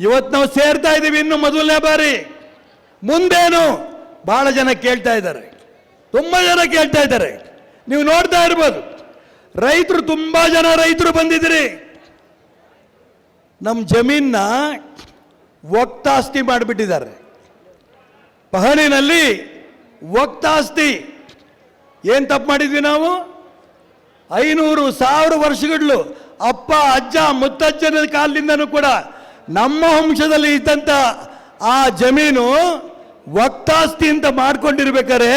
ಇವತ್ತು ನಾವು ಸೇರ್ತಾ ಇದ್ದೀವಿ ಇನ್ನು ಮೊದಲನೇ ಬಾರಿ. ಮುಂದೇನು ಭಾಳ ಜನ ಕೇಳ್ತಾ ಇದ್ದಾರೆ. ತುಂಬ ಜನ ಕೇಳ್ತಾ ಇದ್ದಾರೆ. ನೀವು ನೋಡ್ತಾ ಇರ್ಬೋದು. ರೈತರು ತುಂಬ ಜನ ರೈತರು ಬಂದಿದ್ದೀರಿ. ನಮ್ಮ ಜಮೀನ ಒಕ್ತಾಸ್ತಿ ಮಾಡಿಬಿಟ್ಟಿದ್ದಾರೆ. ಪಹಣಿನಲ್ಲಿ ಒಕ್ತಾಸ್ತಿ ಏನು ತಪ್ಪು ಮಾಡಿದ್ವಿ ನಾವು? ಐನೂರು ಸಾವಿರ ವರ್ಷಗಳು ಅಪ್ಪ, ಅಜ್ಜ ಮುತ್ತಜ್ಜನ ಕಾಲದಿಂದನೂ ಕೂಡ ನಮ್ಮ ವಂಶದಲ್ಲಿ ಇದ್ದಂಥ ಆ ಜಮೀನು ವಕ್ತಾಸ್ತಿ ಅಂತ ಮಾಡ್ಕೊಂಡಿರ್ಬೇಕಾರೆ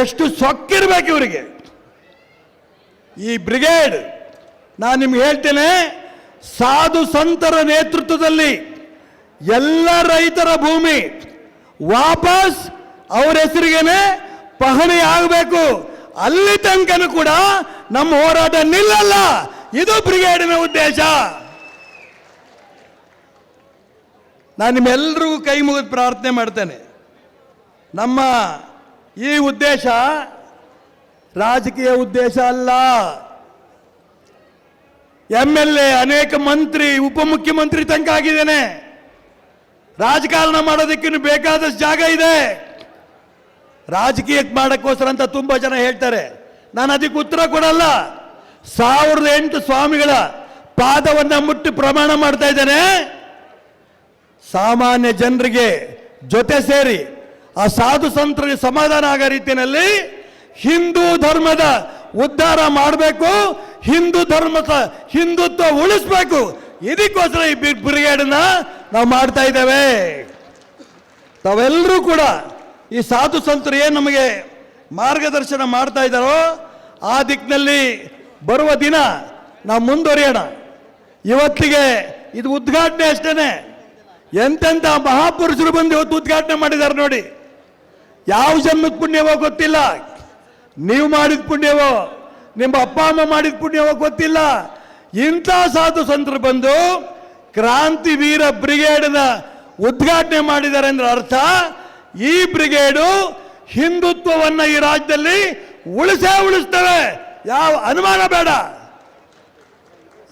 ಎಷ್ಟು ಸೊಕ್ಕಿರ್ಬೇಕು ಇವರಿಗೆ. ಈ ಬ್ರಿಗೇಡ್, ನಾನು ನಿಮ್ಗೆ ಹೇಳ್ತೇನೆ, ಸಾಧು ಸಂತರ ನೇತೃತ್ವದಲ್ಲಿ ಎಲ್ಲ ರೈತರ ಭೂಮಿ ವಾಪಸ್ ಅವರ ಹೆಸರಿಗೇನೆ ಪಹಣಿ ಆಗಬೇಕು. ಅಲ್ಲಿ ತನಕನೂ ಕೂಡ ನಮ್ಮ ಹೋರಾಟ ನಿಲ್ಲಲ್ಲ. ಇದು ಬ್ರಿಗೇಡಿನ ಉದ್ದೇಶ. ನಾನು ನಿಮ್ಮೆಲ್ಲರಿಗೂ ಕೈ ಮುಗಿದು ಪ್ರಾರ್ಥನೆ ಮಾಡ್ತೇನೆ. ನಮ್ಮ ಈ ಉದ್ದೇಶ ರಾಜಕೀಯ ಉದ್ದೇಶ ಅಲ್ಲ. ಎಂ ಎಲ್ ಎ ಅನೇಕ ಮಂತ್ರಿ, ಉಪಮುಖ್ಯಮಂತ್ರಿ ತನಕ ಆಗಿದ್ದೇನೆ. ರಾಜಕಾರಣ ಮಾಡೋದಕ್ಕಿನ್ನು ಬೇಕಾದಷ್ಟು ಜಾಗ ಇದೆ. ರಾಜಕೀಯಕ್ಕೆ ಮಾಡೋಕ್ಕೋಸ್ಕರ ಅಂತ ತುಂಬ ಜನ ಹೇಳ್ತಾರೆ. ನಾನು ಅದಕ್ಕೆ ಉತ್ತರ ಕೊಡಲ್ಲ. ಸಾವಿರದ ಎಂಟು ಸ್ವಾಮಿಗಳ ಪಾದವನ್ನು ಮುಟ್ಟಿ ಪ್ರಮಾಣ ಮಾಡ್ತಾ ಇದ್ದೇನೆ. ಸಾಮಾನ್ಯ ಜನರಿಗೆ ಜೊತೆ ಸೇರಿ ಆ ಸಾಧು ಸಂತರಿಗೆ ಸಮಾಧಾನ ಆಗೋ ರೀತಿಯಲ್ಲಿ ಹಿಂದೂ ಧರ್ಮದ ಉದ್ಧಾರ ಮಾಡಬೇಕು, ಹಿಂದೂ ಧರ್ಮದ ಹಿಂದುತ್ವ ಉಳಿಸ್ಬೇಕು. ಇದಕ್ಕೋಸ್ಕರ ಈ ಬಿಗ್ ನಾವು ಮಾಡ್ತಾ ಇದ್ದೇವೆ. ತಾವೆಲ್ಲರೂ ಕೂಡ ಈ ಸಾಧು ಸಂತರು ಏನು ನಮಗೆ ಮಾರ್ಗದರ್ಶನ ಮಾಡ್ತಾ ಇದ್ದಾರೋ, ಆ ದಿಕ್ಕಿನಲ್ಲಿ ಬರುವ ದಿನ ನಾವು ಮುಂದುವರಿಯೋಣ. ಇವತ್ತಿಗೆ ಇದು ಉದ್ಘಾಟನೆ ಅಷ್ಟೇನೆ. ಎಂತೆಂಥ ಮಹಾಪುರುಷರು ಬಂದು ಇವತ್ತು ಉದ್ಘಾಟನೆ ಮಾಡಿದ್ದಾರೆ ನೋಡಿ. ಯಾವ ಜನ್ಮದ ಪುಣ್ಯವೋ ಗೊತ್ತಿಲ್ಲ. ನೀವು ಮಾಡಿದ ಪುಣ್ಯವೋ, ನಿಮ್ಮ ಅಪ್ಪ ಅಮ್ಮ ಮಾಡಿದ ಪುಣ್ಯವೋ ಗೊತ್ತಿಲ್ಲ. ಇಂಥ ಸಾಧು ಸಂತರು ಬಂದು ಕ್ರಾಂತಿ ವೀರ ಬ್ರಿಗೇಡ್ನ ಉದ್ಘಾಟನೆ ಮಾಡಿದ್ದಾರೆ ಅಂದ್ರೆ ಅರ್ಥ. ಈ ಬ್ರಿಗೇಡು ಹಿಂದುತ್ವವನ್ನು ಈ ರಾಜ್ಯದಲ್ಲಿ ಉಳಿಸೇ ಉಳಿಸ್ತವೆ. ಯಾವ ಅನುಮಾನ ಬೇಡ.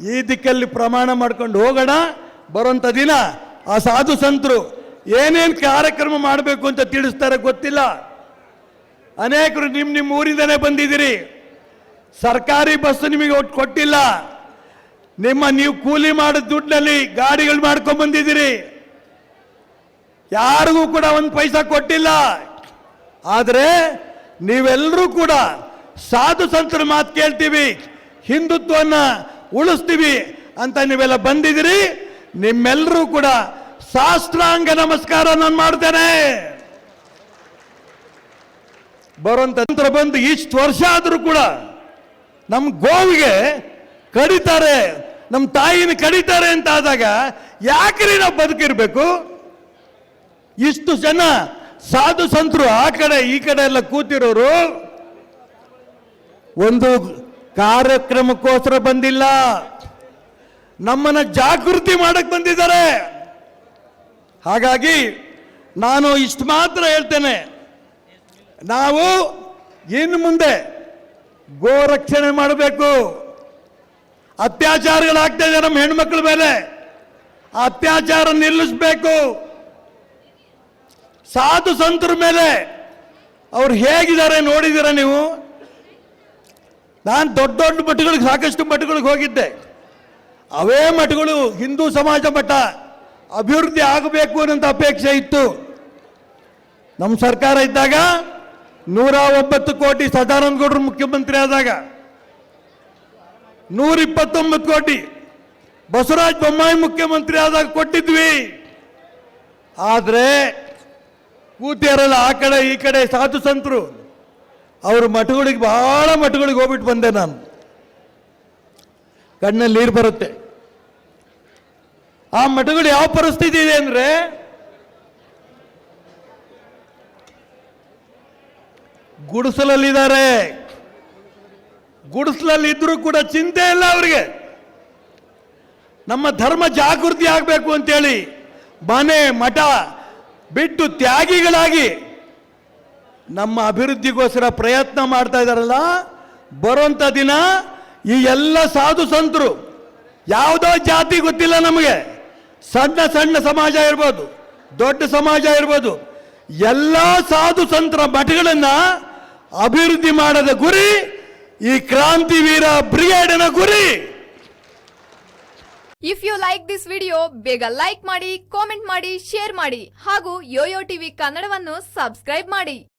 ಈ ದಿಕ್ಕಲ್ಲಿ ಪ್ರಮಾಣ ಮಾಡ್ಕೊಂಡು ಹೋಗೋಣ. ಬರುವಂಥ ದಿನ ಆ ಸಾಧು ಸಂತರು ಏನೇನು ಕಾರ್ಯಕ್ರಮ ಮಾಡಬೇಕು ಅಂತ ತಿಳಿಸ್ತಾರೆ ಗೊತ್ತಿಲ್ಲ. ಅನೇಕರು ನಿಮ್ಮ ನಿಮ್ಮ ಊರಿಂದನೇ ಬಂದಿದ್ದೀರಿ. ಸರ್ಕಾರಿ ಬಸ್ ನಿಮಗೆ ಒಟ್ಟು ಕೊಟ್ಟಿಲ್ಲ. ನಿಮ್ಮ ನೀವು ಕೂಲಿ ಮಾಡಿದ ದುಡ್ಡಿನಲ್ಲಿ ಗಾಡಿಗಳು ಮಾಡ್ಕೊಂಡು ಬಂದಿದ್ದೀರಿ. ಯಾರಿಗೂ ಕೂಡ ಒಂದು ಪೈಸಾ ಕೊಟ್ಟಿಲ್ಲ. ಆದರೆ ನೀವೆಲ್ಲರೂ ಕೂಡ ಸಾಧು ಸಂತರ ಮಾತು ಕೇಳ್ತೀವಿ ಹಿಂದುತ್ವವನ್ನು ಉಳಿಸ್ತೀವಿ ಅಂತ ನೀವೆಲ್ಲ ಬಂದಿದ್ದೀರಿ. ನಿಮ್ಮೆಲ್ಲರೂ ಕೂಡ ಶಾಸ್ತ್ರಾಂಗ ನಮಸ್ಕಾರ ನಾನು ಮಾಡ್ತೇನೆ. ಬರುವಂತ ನಂತರ ಬಂದು ಇಷ್ಟು ವರ್ಷ ಆದರೂ ಕೂಡ ನಮ್ಮ ಗೋವಿಗೆ ಕಡಿತಾರೆ ನಮ್ಮ ತಾಯಿನ ಕಡಿತಾರೆ ಅಂತ ಆದಾಗ ಯಾಕ್ರಿ ನಾವು ಬದುಕಿರ್ಬೇಕು? ಇಷ್ಟು ಜನ ಸಾಧು ಸಂತರು ಆ ಕಡೆ ಈ ಕಡೆ ಎಲ್ಲ ಕೂತಿರೋರು ಒಂದು ಕಾರ್ಯಕ್ರಮಕ್ಕೋಸ್ಕರ ಬಂದಿಲ್ಲ. ನಮ್ಮನ್ನ ಜಾಗೃತಿ ಮಾಡಕ್ ಬಂದಿದ್ದಾರೆ. ಹಾಗಾಗಿ ನಾನು ಇಷ್ಟು ಮಾತ್ರ ಹೇಳ್ತೇನೆ. ನಾವು ಇನ್ನು ಮುಂದೆ ಗೋ ರಕ್ಷಣೆ ಮಾಡಬೇಕು. ಅತ್ಯಾಚಾರಗಳಾಗ್ತಾ ಇದೆ ನಮ್ಮ ಹೆಣ್ಮಕ್ಳ ಮೇಲೆ. ಅತ್ಯಾಚಾರ ನಿಲ್ಲಿಸಬೇಕು. ಸಾಧು ಸಂತರ ಮೇಲೆ ಅವ್ರು ಹೇಗಿದ್ದಾರೆ ನೋಡಿದ್ದೀರ ನೀವು? ನಾನು ದೊಡ್ಡ ದೊಡ್ಡ ಮಠಗಳಿಗೆ ಸಾಕಷ್ಟು ಮಠಗಳಿಗೆ ಹೋಗಿದ್ದೆ. ಅವೇ ಮಠಗಳು ಹಿಂದೂ ಸಮಾಜ ಮಠ. ಅಭಿವೃದ್ಧಿ ಆಗಬೇಕು ಅನ್ನೋಂಥ ಅಪೇಕ್ಷೆ ಇತ್ತು. ನಮ್ಮ ಸರ್ಕಾರ ಇದ್ದಾಗ ನೂರ ಒಂಬತ್ತು ಕೋಟಿ ಸದಾನಂದ ಗೌಡರು ಮುಖ್ಯಮಂತ್ರಿ ಆದಾಗ ನೂರ ಇಪ್ಪತ್ತೊಂಬತ್ತು ಕೋಟಿ ಬಸವರಾಜ ಬೊಮ್ಮಾಯಿ ಮುಖ್ಯಮಂತ್ರಿ ಆದಾಗ ಕೊಟ್ಟಿದ್ವಿ. ಆದರೆ ಕೂತಿಯರಲ್ಲ ಆ ಕಡೆ ಈ ಕಡೆ ಸಾಧು ಸಂತರು. ಅವ್ರ ಮಠಗಳಿಗೆ ಬಹಳ ಮಠಗಳಿಗೆ ಹೋಗ್ಬಿಟ್ಟು ಬಂದೆ ನಾನು. ಕಣ್ಣಲ್ಲಿ ನೀರು ಬರುತ್ತೆ. ಆ ಮಠಗಳು ಯಾವ ಪರಿಸ್ಥಿತಿ ಇದೆ ಅಂದ್ರೆ ಗುಡಿಸಲಲ್ಲಿದ್ದಾರೆ. ಗುಡಿಸಲಲ್ಲಿ ಇದ್ರೂ ಕೂಡ ಚಿಂತೆ ಇಲ್ಲ ಅವರಿಗೆ. ನಮ್ಮ ಧರ್ಮ ಜಾಗೃತಿ ಆಗಬೇಕು ಅಂತೇಳಿ ಮನೆ, ಮಠ ಬಿಟ್ಟು ತ್ಯಾಗಿಗಳಾಗಿ ನಮ್ಮ ಅಭಿವೃದ್ಧಿಗೋಸ್ಕರ ಪ್ರಯತ್ನ ಮಾಡ್ತಾ ಇದ್ದಾರಲ್ಲ ಬರುವಂಥ ದಿನ ಈ ಎಲ್ಲ ಸಾಧು ಸಂತರು. ಯಾವುದೋ ಜಾತಿ ಗೊತ್ತಿಲ್ಲ ನಮಗೆ. ಸಣ್ಣ ಸಣ್ಣ ಸಮಾಜ ಇರ್ಬೋದು, ದೊಡ್ಡ ಸಮಾಜ ಇರ್ಬೋದು, ಎಲ್ಲ ಸಾಧು ಸಂತರ ಮಠಗಳನ್ನ ಅಭಿವೃದ್ಧಿ ಮಾಡದ ಗುರಿ, ಈ ಕ್ರಾಂತಿ ವೀರ ಬ್ರಿಗೇಡಿನ ಗುರಿ. If you like this video ಬೇಗ ಲೈಕ್ ಮಾಡಿ ಕಾಮೆಂಟ್ ಮಾಡಿ ಶೇರ್ ಮಾಡಿ, ಹಾಗೂ ಯೋಯೋ ಟಿವಿ ಕನ್ನಡವನ್ನು ಸಬ್ಸ್ಕ್ರೈಬ್ ಮಾಡಿ.